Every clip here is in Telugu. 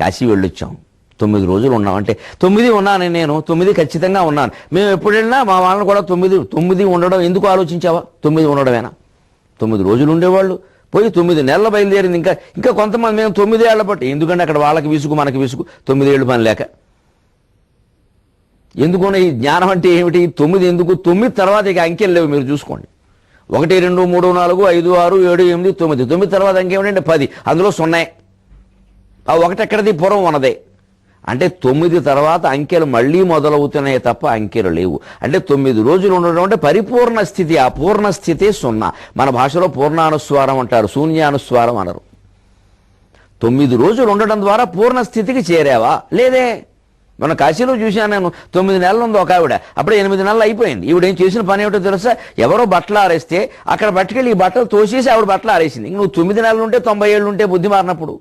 కాశీ వెళ్ళొచ్చాం. తొమ్మిది రోజులు ఉన్నాం. అంటే తొమ్మిది ఉన్నాను నేను తొమ్మిది ఖచ్చితంగా ఉన్నాను. మేము ఎప్పుడు వెళ్ళినా మా వాళ్ళని కూడా తొమ్మిది తొమ్మిది ఉండడం ఎందుకు ఆలోచించావా? తొమ్మిది ఉండడమేనా? తొమ్మిది రోజులు ఉండేవాళ్ళు. పోయి తొమ్మిది నెలల బయలుదేరింది ఇంకా ఇంకా కొంతమంది మేము తొమ్మిది ఏళ్ళ పట్టు ఎందుకంటే అక్కడ వాళ్ళకి విసుగు మనకి విసుగు. తొమ్మిది ఏళ్ళు పని లేక. ఎందుకున్న ఈ జ్ఞానం అంటే ఏమిటి? తొమ్మిది ఎందుకు? తొమ్మిది తర్వాత ఇక అంకెలు లేవు మీరు చూసుకోండి. ఒకటి రెండు మూడు నాలుగు ఐదు ఆరు ఏడు ఎనిమిది తొమ్మిది. తొమ్మిది తర్వాత ఇంకేమిటంటే పది. అందులో సున్నాయి ఆ ఒకటి ఎక్కడిది పూర్వం ఉన్నదే. అంటే తొమ్మిది తర్వాత అంకెలు మళ్ళీ మొదలవుతున్నాయి తప్ప అంకెలు లేవు. అంటే తొమ్మిది రోజులు ఉండడం అంటే పరిపూర్ణ స్థితి. ఆ పూర్ణ సున్నా. మన భాషలో పూర్ణానుస్వారం అంటారు. శూన్యానుస్వారం అనరు. తొమ్మిది రోజులు ఉండడం ద్వారా పూర్ణ స్థితికి చేరావా? లేదే. మన కాశీలో చూశాను నేను తొమ్మిది నెలలు ఉంది ఒక ఆవిడ. అప్పుడే ఎనిమిది నెలలు అయిపోయింది. ఈవిడ ఏం చేసిన పని ఏమిటో తెలుసా? ఎవరో బట్టలు ఆరేస్తే అక్కడ పట్టుకెళ్ళి ఈ బట్టలు తోసేసి ఆవిడ బట్టలు ఆరేసింది. ఇంక నువ్వు తొమ్మిది నెలలు ఉంటే తొంభై ఏళ్ళు ఉంటే బుద్ధి మారినప్పుడు.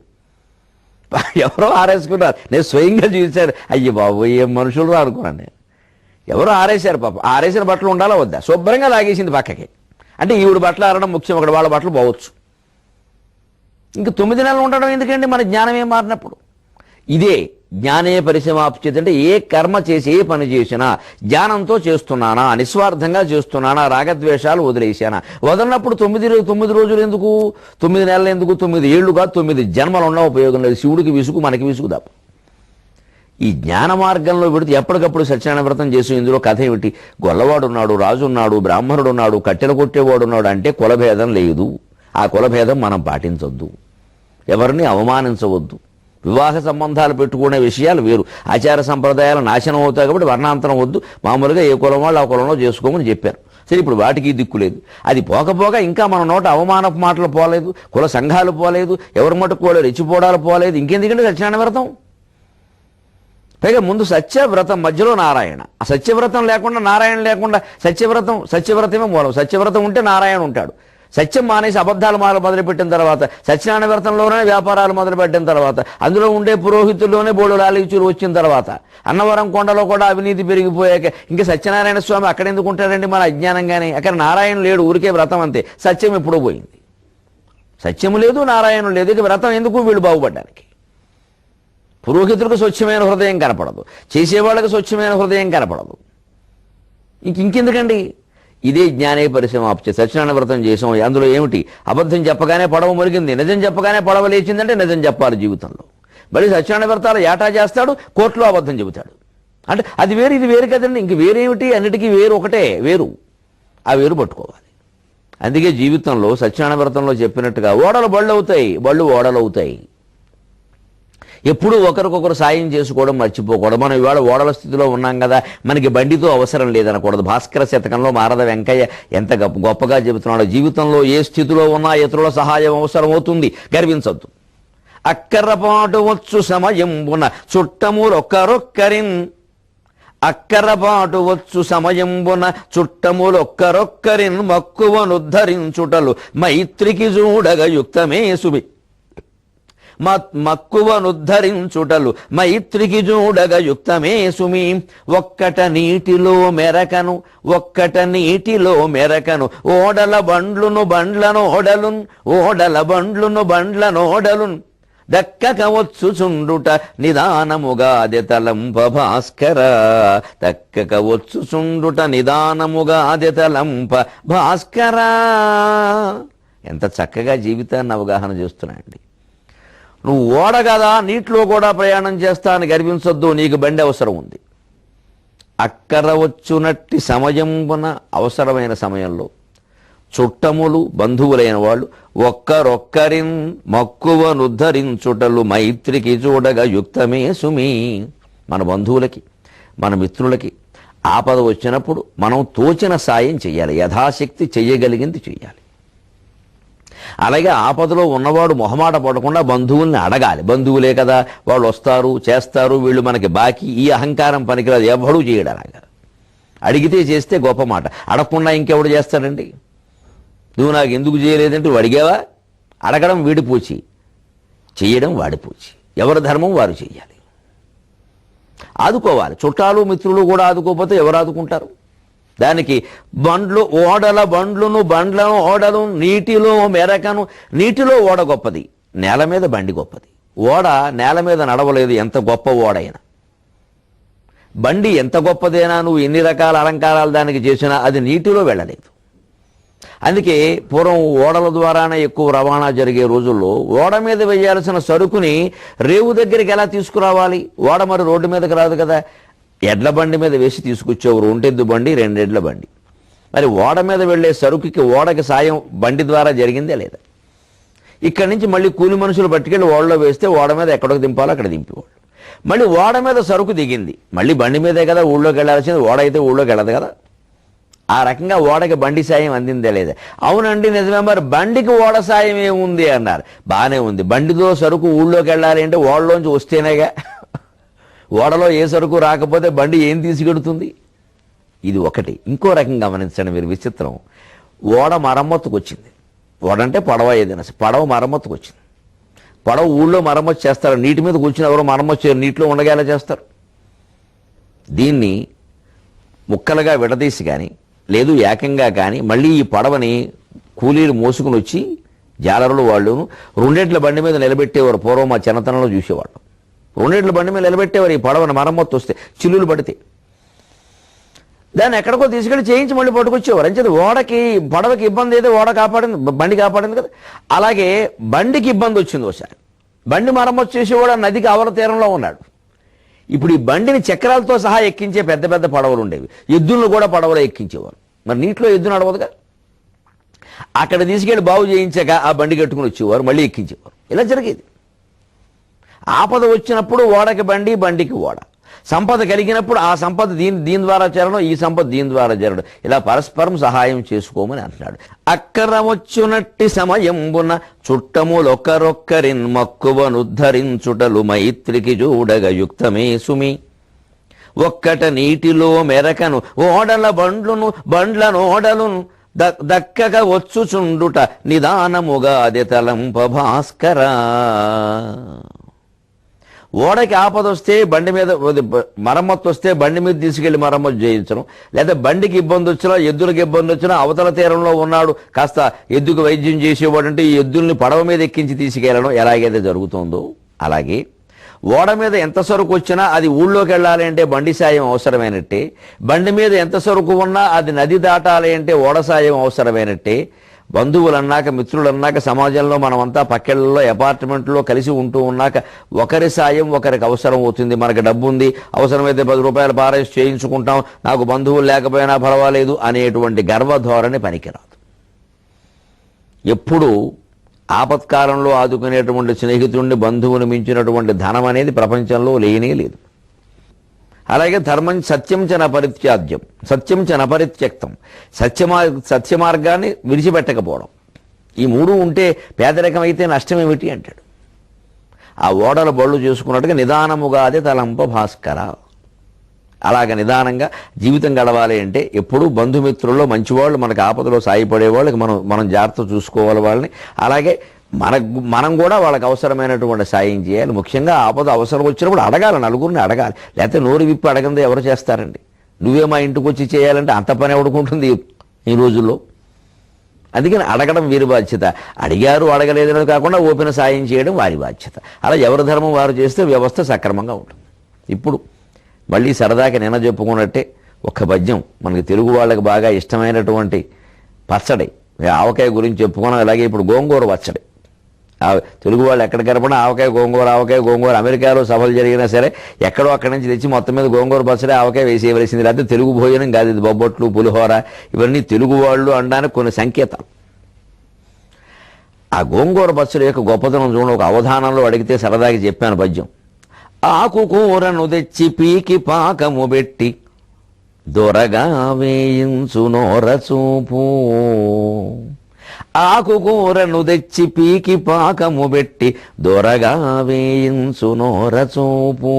ఎవరో ఆరేసుకున్నారు. నేను స్వయంగా చూశాను. అయ్యి బాబు ఏం మనుషులు అనుకున్నాను నేను. ఎవరో ఆరేశారు పాప. ఆరేసిన బట్టలు ఉండాలా వద్దా? శుభ్రంగా లాగేసింది పక్కకి. అంటే ఈవిడ బట్టలు ఆరడం ముఖ్యం. అక్కడ వాళ్ళ బట్టలు పోవచ్చు. ఇంక తొమ్మిది నెలలు ఉండడం ఎందుకండి? మన జ్ఞానం ఏం మారినప్పుడు. ఇదే జ్ఞానే పరిసమాప్చిత అంటే ఏ కర్మ చేసి ఏ పని చేసినా జ్ఞానంతో చేస్తున్నానా నిస్వార్థంగా చేస్తున్నానా రాగద్వేషాలు వదిలేసానా వదలనప్పుడు తొమ్మిది తొమ్మిది రోజులు ఎందుకు? తొమ్మిది నెలలు ఎందుకు? తొమ్మిది ఏళ్ళుగా తొమ్మిది జన్మలు ఉన్న ఉపయోగం లేదు. శివుడికి విసుగు మనకి విసుగు తప్ప ఈ జ్ఞాన మార్గంలో పెడితే ఎప్పటికప్పుడు సత్యనారాయణ వ్రతం చేసి ఇందులో కథ ఏమిటి? గొల్లవాడు ఉన్నాడు రాజు ఉన్నాడు బ్రాహ్మణుడు ఉన్నాడు కట్టెలు కొట్టేవాడు ఉన్నాడు అంటే కులభేదం లేదు. ఆ కులభేదం మనం పాటించొద్దు. ఎవరిని అవమానించవద్దు. వివాహ సంబంధాలు పెట్టుకునే విషయాలు వేరు. ఆచార సంప్రదాయాలు నాశనం అవుతాయి కాబట్టి వర్ణాంతరం వద్దు. మామూలుగా ఏ కులం వాళ్ళు ఆ కులంలో చేసుకోమని చెప్పారు. సరే ఇప్పుడు వాటికి దిక్కు లేదు. అది పోకపోగా ఇంకా మన నోట అవమానపు మాటలు పోలేదు కుల సంఘాలు పోలేదు ఎవరి మటుకు కూడా రెచ్చిపోవడాలు పోలేదు ఇంకెందుకంటే సత్యనారాయణ వ్రతం? పైగా ముందు సత్యవ్రతం మధ్యలో నారాయణ. ఆ సత్యవ్రతం లేకుండా నారాయణ లేకుండా సత్యవ్రతం సత్యవ్రతమే మూలం. సత్యవ్రతం ఉంటే నారాయణ ఉంటాడు. సత్యం మానేసి అబద్ధాలు మాల మొదలుపెట్టిన తర్వాత సత్యనారాయణ వ్రతంలోనే వ్యాపారాలు మొదలుపెట్టిన తర్వాత అందులో ఉండే పురోహితుల్లోనే బోడు లాలిచూరు వచ్చిన తర్వాత అన్నవరం కొండలో కూడా అవినీతి పెరిగిపోయాక ఇంకా సత్యనారాయణ స్వామి అక్కడ ఎందుకు ఉంటాడండి మన అజ్ఞానంగానే అక్కడ నారాయణ లేడు ఊరికే వ్రతం అంతే. సత్యం ఎప్పుడూ పోయింది. సత్యము లేదు నారాయణం లేదు. ఇక వ్రతం ఎందుకు వీళ్ళు బాగుపడ్డానికి? పురోహితులకు స్వచ్ఛమైన హృదయం కనపడదు. చేసేవాళ్ళకి స్వచ్ఛమైన హృదయం కనపడదు. ఇంక ఇంకెందుకండి? ఇదే జ్ఞానే పరిసమాప్తి సత్యనారాయణ వ్రతం చేసాం. అందులో ఏమిటి? అబద్ధం చెప్పగానే పడవ మురిగింది. నిజం చెప్పగానే పడవ లేచిందంటే నిజం చెప్పాలి జీవితంలో. మరి సత్యనారాయణ వ్రతాలు ఏటా చేస్తాడు? కోర్టులో అబద్ధం చెబుతాడు. అంటే అది వేరు ఇది వేరు కదండి. ఇంక వేరేమిటి? అన్నిటికీ వేరు ఒకటే వేరు. ఆ వేరు పట్టుకోవాలి. అందుకే జీవితంలో సత్యనారాయణ వ్రతంలో చెప్పినట్టుగా ఓడలు బళ్ళు అవుతాయి బళ్ళు ఓడలు అవుతాయి. ఎప్పుడూ ఒకరికొకరు సాయం చేసుకోవడం మర్చిపోకూడదు. మనం ఇవాళ ఓడల స్థితిలో ఉన్నాం కదా మనకి బండితో అవసరం లేదనకూడదు. భాస్కర శతకంలో మారద వెంకయ్య ఎంత గొప్ప- గొప్పగా చెబుతున్నాడో జీవితంలో ఏ స్థితిలో ఉన్నా ఇతరుల సహాయం అవసరం అవుతుంది గర్వించొద్దు అక్కరపాటు వచ్చు సమయంబున చుట్టములొక్కరొక్కరిన్ అక్కరపాటు వచ్చు సమయంబున చుట్టములొక్కరొక్కరిన్ మక్కువనుద్ధరించుటలు మైత్రికి చూడగ యుక్తమే సుబి. మక్కువనుద్ధరించుటలు మైత్రికి చూడగ యుక్తమే సుమి. ఒక్కట నీటిలో మెరకను ఒక్కట నీటిలో మెరకను ఓడల బండ్లును బండ్లను ఓడలున్ ఓడల బండ్లును బండ్లను ఓడలున్ దక్కక వచ్చుచుండుట నిదానముగా తలంప భాస్కర. దక్కక వచ్చుచుండుట నిదానముగా తలంప భాస్కర. ఎంత చక్కగా జీవితాన్ని అవగాహన చేస్తున్నాయండి. నువ్వు ఓడ కదా నీటిలో కూడా ప్రయాణం చేస్తా అని గర్వించొద్దు నీకు బండి అవసరం ఉంది. అక్కర వచ్చునట్టి సమయంబున అవసరమైన సమయంలో చుట్టములు బంధువులైన వాళ్ళు ఒక్కరొక్కరిన్ మక్కువనుద్ధరించుటలు మైత్రికి చూడగా యుక్తమే సుమి మన బంధువులకి మన మిత్రులకి ఆపద వచ్చినప్పుడు మనం తోచిన సాయం చేయాలి యథాశక్తి చెయ్యగలిగింది చేయాలి అలాగే ఆపదలో ఉన్నవాడు మొహమాట పడకుండా బంధువుల్ని అడగాలి. బంధువులే కదా వాళ్ళు వస్తారు చేస్తారు వీళ్ళు మనకి బాకీ ఈ అహంకారం పనికిరాదు ఎవడూ చేయడు అడిగితే చేస్తే గొప్ప మాట. అడగకుండా ఇంకెవడు చేస్తాడండి? నువ్వు నాకు ఎందుకు చేయలేదంటే అడిగేవా అడిగావా? అడగడం వీడి పూచి. చేయడం వాడి పూచి. ఎవరి ధర్మం వారు చేయాలి ఆదుకోవాలి. చుట్టాలు మిత్రులు కూడా ఆదుకోకపోతే ఎవరు ఆదుకుంటారు? దానికి బండ్లు ఓడల బండ్లును బండ్లను ఓడలు నీటిలో మెరకను నీటిలో ఓడ గొప్పది నేల మీద బండి గొప్పది. ఓడ నేల మీద నడవలేదు ఎంత గొప్ప ఓడైనా. బండి ఎంత గొప్పదైనా నువ్వు ఎన్ని రకాల అలంకారాలు దానికి చేసినా అది నీటిలో వెళ్ళలేదు. అందుకే పూర్వం ఓడల ద్వారానే ఎక్కువ రవాణా జరిగే రోజుల్లో ఓడ మీద వేయాల్సిన సరుకుని రేవు దగ్గరికి ఎలా తీసుకురావాలి? ఓడ మరి రోడ్డు మీదకి రాదు కదా. ఎడ్ల బండి మీద వేసి తీసుకొచ్చేవారు ఒంటెద్దు బండి రెండెడ్ల బండి. మరి ఓడ మీద వెళ్ళే సరుకుకి ఓడకి సాయం బండి ద్వారా జరిగిందే లేదా? ఇక్కడి నుంచి మళ్ళీ కూలి మనుషులు పట్టుకెళ్ళి ఓడలో వేస్తే ఓడ మీద ఎక్కడికి దింపాలో అక్కడ దింపేవాళ్ళు. మళ్ళీ ఓడ మీద సరుకు దిగింది. మళ్ళీ బండి మీదే కదా ఊళ్ళోకి వెళ్ళాల్సింది ఓడ అయితే ఊళ్ళోకి వెళ్ళదు కదా? ఆ రకంగా ఓడకి బండి సాయం అందిందే లేదా? అవునండి నిజమే మరి బండికి ఓడ సాయం ఏముంది అన్నారు. బాగానే ఉంది. బండితో సరుకు ఊళ్ళోకి వెళ్ళాలి అంటే ఓడలోంచి వస్తేనేగా ఓడలో ఏ సరుకు రాకపోతే బండి ఏం తీసుకెడుతుంది? ఇది ఒకటి. ఇంకో రకంగా గమనించండి మీరు విచిత్రం. ఓడ మరమ్మతుకు వచ్చింది ఓడంటే పడవ ఏదైనా పడవ మరమ్మతుకు వచ్చింది పడవ ఊళ్ళో మరమ్మతు చేస్తారు. నీటి మీద కూర్చుని ఎవరో మరమ్మతు చేయరు. నీటిలో ఉండగా ఎలా చేస్తారు? దీన్ని ముక్కలుగా విడదీసి కానీ లేదు ఏకంగా కానీ మళ్ళీ ఈ పడవని కూలీలు మోసుకుని వచ్చి జాలరులు వాళ్ళు రెండేట్ల బండి మీద నిలబెట్టేవారు. పూర్వం మా చిన్నతనంలో చూసేవాళ్ళు. రెండేట్ల బండి మీద నిలబెట్టేవారు ఈ పడవని మరమ్మత్తు వస్తే. చిల్లులు పడితే. దాన్ని ఎక్కడికో తీసుకెళ్ళి చేయించి మళ్ళీ పట్టుకొచ్చేవారు. అంచేది ఓడకి పడవకి ఇబ్బంది అయితే ఓడ కాపాడింది బండి కాపాడింది కదా. అలాగే బండికి ఇబ్బంది వచ్చింది ఒకసారి బండి మరమ్మతు చేసేవాడు నదికి అవల తీరంలో ఉన్నాడు. ఇప్పుడు ఈ బండిని చక్రాలతో సహా ఎక్కించే పెద్ద పెద్ద పడవలు ఉండేవి. ఎద్దులను కూడా పడవలో ఎక్కించేవారు. మరి నీటిలో ఎద్దు నడవదుగా? అక్కడ తీసుకెళ్ళి బాగు చేయించాక ఆ బండి కట్టుకుని వచ్చేవారు మళ్ళీ ఎక్కించేవారు. ఇలా జరిగేది. ఆపద వచ్చినప్పుడు ఓడకి బండి బండికి ఓడ. సంపద కలిగినప్పుడు ఆ సంపద దీని దీని ద్వారా చేరడం ఈ సంపద దీని ద్వారా చేరడం ఇలా పరస్పరం సహాయం చేసుకోమని అంటున్నాడు. అక్కరమొచ్చునట్టి సమయంబున చుట్టములొక్కరొక్కరిన్ మక్కువనుద్ధరించుటలు మైత్రికి చూడగ యుక్తమే సుమి. ఒక్కట నీటిలో మెరకను ఓడల బండ్లును బండ్లను ఓడలును ద- దక్కక వచ్చుచుండుట నిదానముగా అది తలంప భాస్కరా. ఓడకి ఆపద వస్తే బండి మీద మరమ్మత్తు వస్తే బండి మీద తీసుకెళ్ళి మరమ్మతు చేయించడం లేదా బండికి ఇబ్బంది వచ్చినా ఎద్దులకు ఇబ్బంది వచ్చినా అవతల తీరంలో ఉన్నాడు కాస్త ఎద్దుకు వైద్యం చేసేవాడు అంటే ఈ ఎద్దుల్ని పడవ మీద ఎక్కించి తీసుకెళ్ళడం ఎలాగైతే జరుగుతుందో అలాగే. ఓడ మీద ఎంత సరుకు వచ్చినా అది ఊళ్ళోకి వెళ్ళాలి అంటే బండి సాయం అవసరమైనట్టే. బండి మీద ఎంత సరుకు ఉన్నా అది నది దాటాలి అంటే ఓడ సాయం అవసరమైనట్టే. బంధువులు అన్నాక మిత్రులు అన్నాక సమాజంలో మనమంతా పక్కెళ్ళలో అపార్ట్మెంట్లో కలిసి ఉంటూ ఉన్నాక ఒకరి సాయం ఒకరికి అవసరం అవుతుంది. మనకి డబ్బు ఉంది అవసరమైతే పది రూపాయలు పారేసి చేయించుకుంటాం నాకు బంధువులు లేకపోయినా పర్వాలేదు అనేటువంటి గర్వధోరణి పనికిరాదు. ఎప్పుడు ఆపత్కాలంలో ఆదుకునేటువంటి స్నేహితుడిని బంధువుని మించినటువంటి ధనం అనేది ప్రపంచంలో లేనే లేదు. అలాగే ధర్మం సత్యం చ నపరిత్యాద్యం సత్యం చ నపరిత్యక్తం సత్యమార్ సత్యమార్గాన్ని విడిచిపెట్టకపోవడం. ఈ మూడు ఉంటే పేదరికం అయితే నష్టం ఏమిటి అంటాడు. ఆ ఓడల బళ్ళు చేసుకున్నట్టుగా నిదానముగా అదే తలంప భాస్కర. అలాగ నిదానంగా జీవితం గడవాలి అంటే ఎప్పుడూ బంధుమిత్రుల్లో మంచివాళ్ళు మనకు ఆపదలో సాయపడే వాళ్ళకి మనం మనం జాగ్రత్త చూసుకోవాలి వాళ్ళని. అలాగే మన మనం కూడా వాళ్ళకి అవసరమైనటువంటి సాయం చేయాలి. ముఖ్యంగా ఆపద అవసరం వచ్చినప్పుడు అడగాలి నలుగురిని అడగాలి. లేకపోతే నోరు విప్పి అడగందే ఎవరు చేస్తారండి? నువ్వే మా ఇంటికి వచ్చి చేయాలంటే అంత పని ఎవడుకుంటుంది ఈ రోజుల్లో? అందుకని అడగడం వీరి బాధ్యత. అడిగారు అడగలేదని కాకుండా ఓపెన సాయం చేయడం వారి బాధ్యత. అలా ఎవరి ధర్మం వారు చేస్తే వ్యవస్థ సక్రమంగా ఉంటుంది. ఇప్పుడు మళ్ళీ సరదాకి నిన్న చెప్పుకున్నట్టే ఒక పద్యం మనకి తెలుగు వాళ్ళకి బాగా ఇష్టమైనటువంటి పచ్చడి. ఆవకాయ గురించి చెప్పుకున్నాం అలాగే ఇప్పుడు గోంగూర పచ్చడి. తెలుగు వాళ్ళు ఎక్కడ కనపడినా ఆవకాయ గోంగూర ఆవకాయ గోంగూర అమెరికాలో సభలు జరిగినా సరే ఎక్కడో అక్కడి నుంచి తెచ్చి మొత్తం మీద గోంగూర పచ్చడి ఆవకాయ వేసేయవలసింది. లేకపోతే తెలుగు భోజనం కాదు ఇది బొబ్బట్లు పులిహోర. ఇవన్నీ తెలుగు వాళ్ళు అనడానికి కొన్ని సంకేతాలు. ఆ గోంగూర పచ్చడి యొక్క గొప్పతనం చూడండి. ఒక అవధానంలో అడిగితే సరదాగా చెప్పాను పద్యం. ఆకు కూరను తెచ్చి పీకి పాకము పెట్టి దొరగా వేయించు నోర చూపు. ఆకుకూరను తెచ్చి పీకి పాకము పెట్టి దొరగా వేయించు నోర చూపు.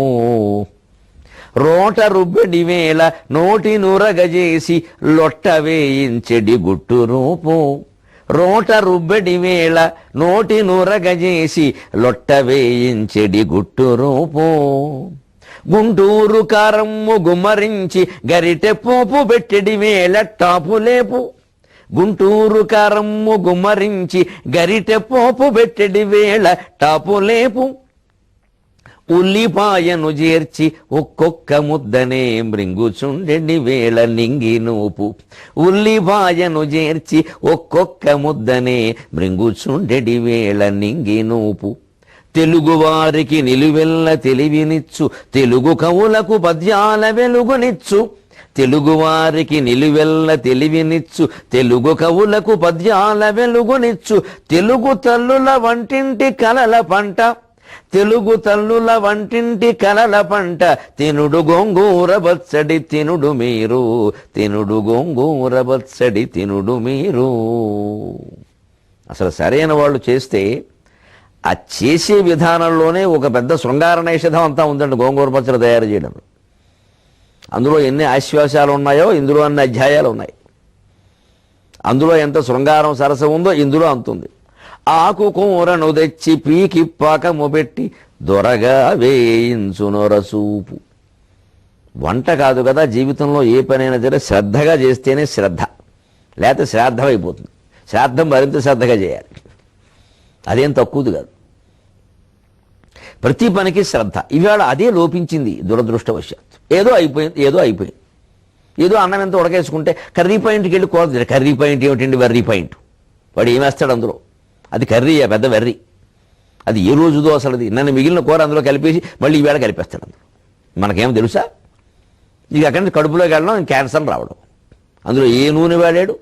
రోట రుబ్బడి వేళ నోటి నురగజేసి లొట్ట వేయించెడి గుట్టు రూపు. రోట రుబ్బడి వేళ నోటి నురగజేసి లొట్ట వేయించెడి గుట్టు రూపు. గుంటూరు కారమ్ము గుమ్మరించి గరిటె పోపు పెట్టెడి వేళ టాపు లేపు. గుంటూరు కారమ్ము గుమరించి గరిటె పోపు పెట్టెడి వేళ టాపు లేపు. ఉల్లిపాయను చేర్చి ఒక్కొక్క ముద్దనే మృంగుచుండెడి వేళ నింగి నూపు. ఉల్లిపాయను చేర్చి ఒక్కొక్క ముద్దనే మృంగుచుండెడి వేళ నింగి నూపు. తెలుగువారికి నిలువెల్ల తెలివినిచ్చు తెలుగు కవులకు పద్యాల వెలుగునిచ్చు. తెలుగువారికి నిలువెల్ల తెలివినిచ్చు తెలుగు కవులకు పద్యాల వెలుగునిచ్చు తెలుగు తల్లుల వంటింటి కలల పంట తెలుగు తల్లుల వంటింటి కలల పంట తినుడు గోంగూర బచ్చడి తినుడు మీరు తినుడు గోంగూర బచ్చడి తినుడు మీరు. అసలు సరైన వాళ్ళు చేస్తే ఆ చేసే విధానంలోనే ఒక పెద్ద శృంగార నిషేధం అంతా ఉందండి గోంగూర పచ్చడి తయారు చేయడంలో. అందులో ఎన్ని ఆశ్వాసాలు ఉన్నాయో ఇందులో అన్ని అధ్యాయాలు ఉన్నాయి. అందులో ఎంత శృంగారం సరస ఉందో ఇందులో అంతుంది. ఆకు కూరను తెచ్చి పీకి పాకము పెట్టి దొరగా వేయించునొరసూపు వంట కాదు కదా జీవితంలో ఏ పనైనా సరే శ్రద్ధగా చేస్తేనే శ్రద్ధ. లేకపోతే శ్రాద్ధం అయిపోతుంది. శ్రాద్ధం మరింత శ్రద్ధగా చేయాలి. అదేం తక్కువది కాదు. ప్రతి పనికి శ్రద్ధ. ఇవాళ అదే లోపించింది దురదృష్టవశాత్తు. ఏదో అయిపోయింది ఏదో అయిపోయింది. ఏదో అన్నం ఎంత ఉడకేసుకుంటే కర్రీ పాయింట్కి వెళ్ళి కూర కర్రీ పాయింట్ ఏమిటండి వెర్రీ పాయింట్? వాడు ఏమేస్తాడు అందులో? అది కర్రీ పెద్ద వెర్రీ. అది ఏ రోజుదో అసలు అది? నన్ను మిగిలిన కూర అందులో కలిపేసి మళ్ళీ ఈవేళ కలిపేస్తాడు అందులో. మనకేం తెలుసా? ఇక అక్కడి నుంచి కడుపులోకి వెళ్ళడం క్యాన్సర్ రావడం. అందులో ఏ నూనె వాడాడు?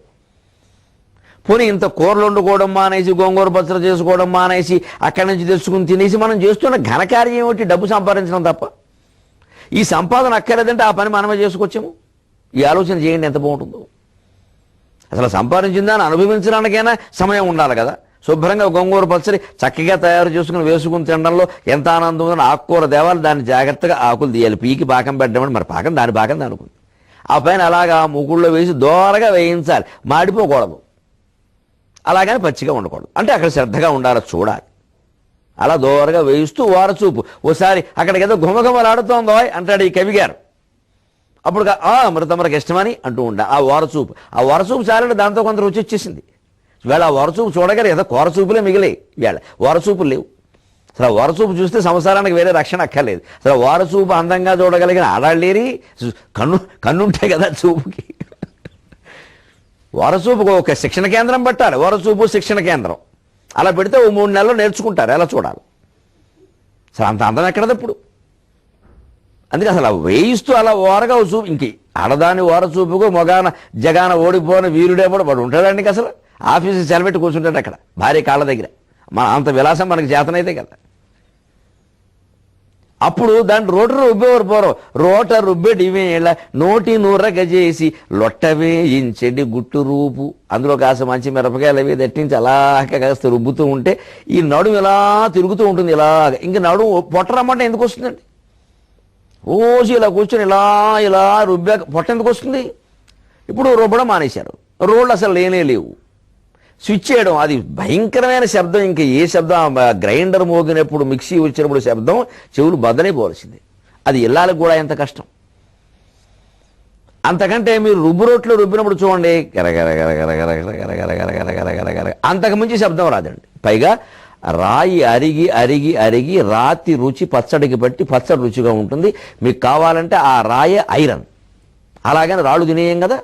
పోనీ ఇంత కూరలు వండుకోవడం మానేసి గోంగూర పచ్చడి చేసుకోవడం మానేసి అక్కడి నుంచి తెచ్చుకుని తినేసి మనం చేస్తున్న ఘనకార్యం ఏమిటి? డబ్బు సంపాదించడం తప్ప. ఈ సంపాదన అక్కర్లేదంటే ఆ పని మనమే చేసుకొచ్చాము? ఈ ఆలోచన చేయండి ఎంత బాగుంటుందో. అసలు సంపాదించిందా అని అనుభవించడానికైనా సమయం ఉండాలి కదా. శుభ్రంగా గోంగూర పచ్చడి చక్కగా తయారు చేసుకుని వేసుకుని తినడంలో ఎంత ఆనందం ఉందని ఆకుకూర దేవాలి దాన్ని జాగ్రత్తగా ఆకులు తీయాలి. పీకి పాకం పెట్టడం మరి పాకం దాని పాకం దానుకుంది ఆ పైన అలాగా ముగుళ్ళో వేసి దోరగా వేయించాలి. మాడిపోకూడదు. అలాగని పచ్చిగా ఉండకూడదు. అంటే అక్కడ శ్రద్ధగా ఉండాలి చూడాలి. అలా దోరగా వేయిస్తూ వారచూపు. ఓసారి అక్కడికి ఏదో ఘుమఘుమలాడుతోందో అంటాడు ఈ కవి గారు. అప్పుడు ఆ మృతమరకు ఇష్టమని అంటూ ఉండ. ఆ వారచూపు. ఆ వారచూపు చాలంటే దాంతో కొంత రుచి వచ్చేసింది. వేళ ఆ వారచూపు చూడగానే ఏదో కూరచూపులే మిగిలే వేళ వారచూపులు లేవు. అసలు వారచూపు చూస్తే సంసారానికి వేరే రక్షణ అక్కర్లేదు. అసలు వారచూపు అందంగా చూడగలిగిన ఆడాళ్ళేరి కన్ను కన్నుంటే కదా చూపుకి. వారసూపుకు ఒక శిక్షణ కేంద్రం పట్టాలి. వరచూపు శిక్షణ కేంద్రం. అలా పెడితే ఓ మూడు నెలలు నేర్చుకుంటారు ఎలా చూడాలి? అసలు అంత అందం ఎక్కడది ఇప్పుడు అందుకే అసలు వేయిస్తూ అలా ఓరగా చూపు ఇంక ఆడదాని ఓర చూపుకు మొగాన జగాన ఓడిపోయిన వీరుడే కూడా వాడు ఉంటాడండి అసలు. ఆఫీసు సెలబెట్టి కూర్చుంటాడు అక్కడ భార్య కాళ్ళ దగ్గర. మన అంత విలాసం మనకి చేతనైతే కదా. అప్పుడు దాని రోటర్ రుబ్బేవారు పోరు. రోటర్ రుబ్బేటి వేళ నోటి నూరగ చేసి లొట్ట వేయించెడి గుట్టు రూపు. అందులో కాస్త మంచి మిరపకాయలు అవి దట్టించి అలాగ కాస్త రుబ్బుతూ ఉంటే ఈ నడుము ఇలా తిరుగుతూ ఉంటుంది ఇలాగ. ఇంక నడుము పొట్ట రమ్మంటే ఎందుకు వస్తుందండి? రోజు ఇలా కూర్చొని ఇలా ఇలా రుబ్బాక పొట్ట ఎందుకు వస్తుంది? ఇప్పుడు రుబ్బడం మానేశారు. రోడ్లు అసలు లేనే లేవు. స్విచ్ చేయడం అది భయంకరమైన శబ్దం ఇంకా ఏ శబ్దం గ్రైండర్ మోగినప్పుడు మిక్సీ వచ్చినప్పుడు శబ్దం చెవులు బదలైపోవలసింది అది ఇల్లాలకు కూడా ఎంత కష్టం అంతకంటే మీరు రుబ్బు రోట్లో రుబ్బినప్పుడు చూడండి అంతకు మించి శబ్దం రాదండి పైగా రాయి అరిగి అరిగి అరిగి రాతి రుచి పచ్చడికి బట్టి పచ్చడి రుచిగా ఉంటుంది మీకు కావాలంటే ఆ రాయే ఐరన్ అలాగని రాళ్ళు తినేయం కదా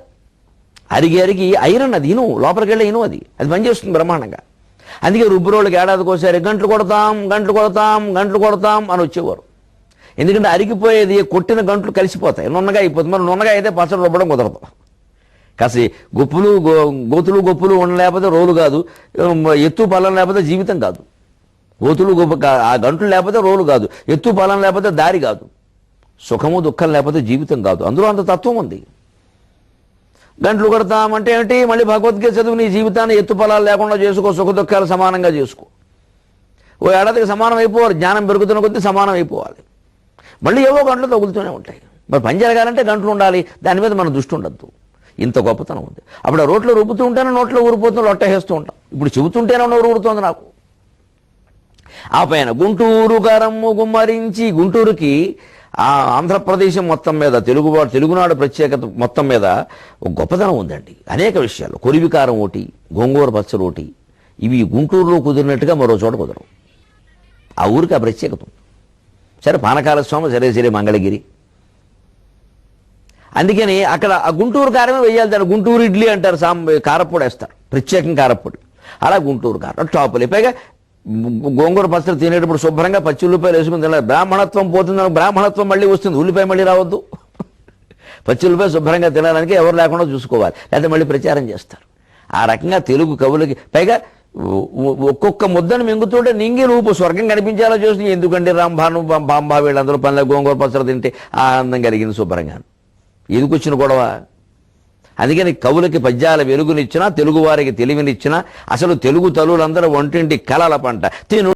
అరిగి అరిగి ఐరన్ అది ఇను లోపలికి వెళ్ళే ఇను అది. అది పనిచేస్తుంది బ్రహ్మాండంగా. అందుకే రుబ్బురోళ్ళకి ఏడాదికి ఒకసారి గంటలు కొడతాం గంటలు కొడతాం గంటలు కొడతాం అని వచ్చేవారు. ఎందుకంటే అరిగిపోయేది కొట్టిన గంటలు కలిసిపోతాయి. నున్నగా అయిపోతుంది. మరి నున్నగా అయితే పచ్చడి రుబ్బడం కుదరదు. కాసి గొప్పులు గో- గోతులు గొప్పులు ఉండ లేకపోతే రోలు కాదు. ఎత్తు పల్లం లేకపోతే జీవితం కాదు. గోతులు గొప్ప ఆ గంటలు లేకపోతే రోలు కాదు. ఎత్తు పల్లం లేకపోతే దారి కాదు. సుఖము దుఃఖం లేకపోతే జీవితం కాదు. అందులో అంత తత్వం ఉంది. గంటలు కొడతామంటే ఏమిటి? మళ్ళీ భగవద్గీత చదువు నీ జీవితాన్ని ఎత్తుపలాలు లేకుండా చేసుకో సుఖ దుఃఖాలు సమానంగా చేసుకో. ఓ ఏడాదికి సమానం అయిపోవాలి జ్ఞానం పెరుగుతున్న కొద్దీ సమానం అయిపోవాలి. మళ్ళీ ఏవో గంటలు తగులుతూనే ఉంటాయి. మరి పని జరగాలంటే గంటలు ఉండాలి. దాని మీద మన దృష్టి ఉండద్దు. ఇంత గొప్పతనం ఉంది. అప్పుడు రోట్లో రుబ్బుతూ ఉంటాను నోట్లో ఊరిపోతూ లొట్టేస్తూ ఉంటాం. ఇప్పుడు చెబుతుంటేనే నోరు ఊరుతోంది నాకు. ఆ పైన గుంటూరు కరమ్ము గుమ్మరించి గుంటూరుకి ఆ ఆంధ్రప్రదేశ్ మొత్తం మీద తెలుగువాడు తెలుగునాడు ప్రత్యేకత మొత్తం మీద ఒక గొప్పతనం ఉందండి. అనేక విషయాలు. కొరివికారం ఒకటి గోంగూర పచ్చడి ఒకటి ఇవి గుంటూరులో కుదిరినట్టుగా మరో చోట కుదరవు. ఆ ఊరికి ఆ ప్రత్యేకత ఉంది. సరే పానకాల స్వామి సరే సరే మంగళగిరి. అందుకని అక్కడ ఆ గుంటూరు కారమే వేయాలి దాన్ని గుంటూరు ఇడ్లీ అంటారు సాం కారప్పొడి వేస్తారు. ప్రత్యేకం కారప్పొడి అలా గుంటూరు కారం టాపులు. పైగా గోంగూర పచ్చడి తినేటప్పుడు శుభ్రంగా పచ్చి ఉల్లిపాయలు వేసుకుని తినాలి. బ్రాహ్మణత్వం పోతుంది బ్రాహ్మణత్వం మళ్ళీ వస్తుంది. ఉల్లిపాయ మళ్ళీ రావద్దు. పచ్చి ఉల్లిపాయ శుభ్రంగా తినడానికి ఎవరు లేకుండా చూసుకోవాలి. లేకపోతే మళ్ళీ ప్రచారం చేస్తారు. ఆ రకంగా తెలుగు కవులకి పైగా ఒక్కొక్క ముద్దను మింగుతుంటే నింగి రూపు స్వర్గం కనిపించేలా చూసి ఎందుకంటే రాంభాను బాంబా వీళ్ళందరూ పనుల గోంగూర పచ్చడి తింటే ఆనందం కలిగింది శుభ్రంగా ఎందుకు వచ్చిన గొడవ? అందుకని కవులకి పద్యాల వెలుగునిచ్చినా తెలుగువారికి తెలివినిచ్చినా అసలు తెలుగు తల్లులందరూ వంటింటి కలల పంట తిను